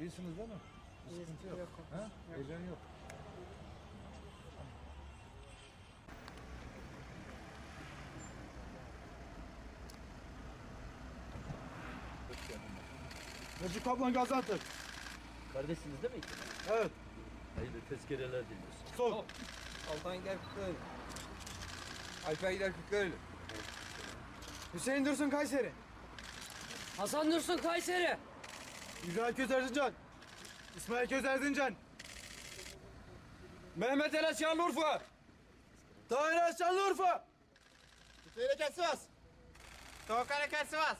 İyisiniz değil mi? Bir sıkıntı yok. Ha? Heyecan yok. Necip Kaplan Gaziantep. Kardeşsiniz değil mi? Evet. Hayırlı tezkereler diliyorsun. Sol. Altan gider Kırklareli. Alper gider Kırklareli. Hüseyin Dursun Kayseri. Hasan Dursun Kayseri. İbrahim Köz Erzincan. İsmail Köz Erzincan. Mehmet Enes Şanlıurfa. Tahir Şanlıurfa. Hüseyin Eket Sivas. Doğukan Eket Sivas.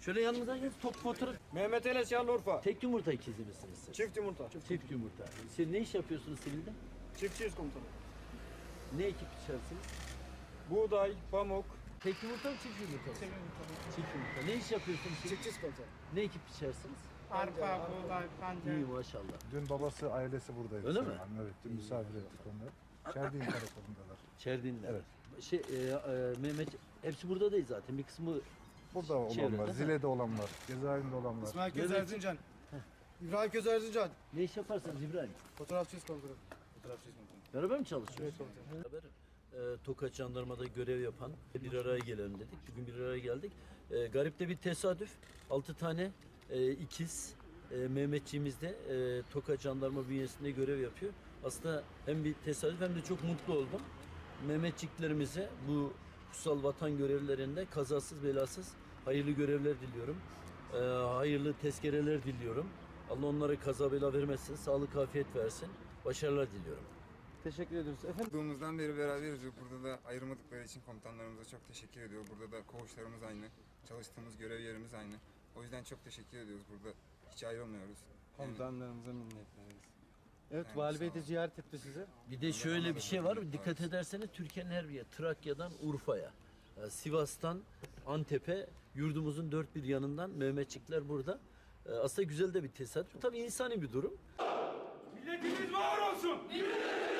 Şöyle yanınıza gel top fotoğraf. Mehmet Enes Şanlıurfa. Tek yumurta ikizi misiniz siz? Çift yumurta. Çift yumurta. Siz ne iş yapıyorsunuz sivilde? Çiftçiyiz komutanım. Ne ekip içerisiniz? Buğday, pamuk. Tek yumurta mı çift yumurta mı? Çift yumurta. Ne iş yapıyorsunuz siz? Çiftçiyiz komutanım. Ne ekip içerisiniz? Arpa, buğday, pancar. İyi maşallah. Dün babası ailesi buradaydı. Öyle mi? Hanım. Evet, dün misafir ettik onları. Çerdin karakolundalar. Çerdinler. Evet. Şey, e, e, Mehmet, hepsi burada değil zaten. Bir kısmı Burada olan Çevrede, var, ha? Zile'de olan var, cezaevinde olan var. İsmail Köz. Erzincan. İbrahim Köz Erzincan. ne iş yaparsanız İbrahim. Fotoğrafçıyız komutanım. Beraber mi çalışıyorsunuz? Beraber e, Tokat Jandarma'da görev yapan bir araya gelelim dedik. Bugün bir araya geldik. E, garip de bir tesadüf. 6 tane e, ikiz e, Mehmetçiğimiz de e, Tokat Jandarma bünyesinde görev yapıyor. Aslında hem bir tesadüf hem de çok mutlu oldum. Mehmetçiklerimize bu kutsal vatan görevlerinde kazasız belasız hayırlı görevler diliyorum. E, hayırlı tezkereler diliyorum. Allah onlara kaza bela vermesin, sağlık afiyet versin. Başarılar diliyorum. Teşekkür ediyoruz. Efendim? Doğduğumuzdan beri beraberiz. Burada da ayırmadıkları için komutanlarımıza çok teşekkür ediyor. Burada da koğuşlarımız aynı. Çalıştığımız görev yerimiz aynı. O yüzden çok teşekkür ediyoruz. Burada hiç ayrılmıyoruz. Yani Komutanlarımıza minnetleriz. Evet, Yani Vali Bey de ziyaret etti sizi. Bir de şöyle bir şey var. Dikkat ederseniz Türkiye'nin her bir yeri. Trakya'dan Urfa'ya, e, Sivas'tan Antep'e, yurdumuzun dört bir yanından Mehmetçikler burada. E, Aslında güzel de bir tesadüf. Tabii insani bir durum. Müslüman olsun. Müslüman olsun.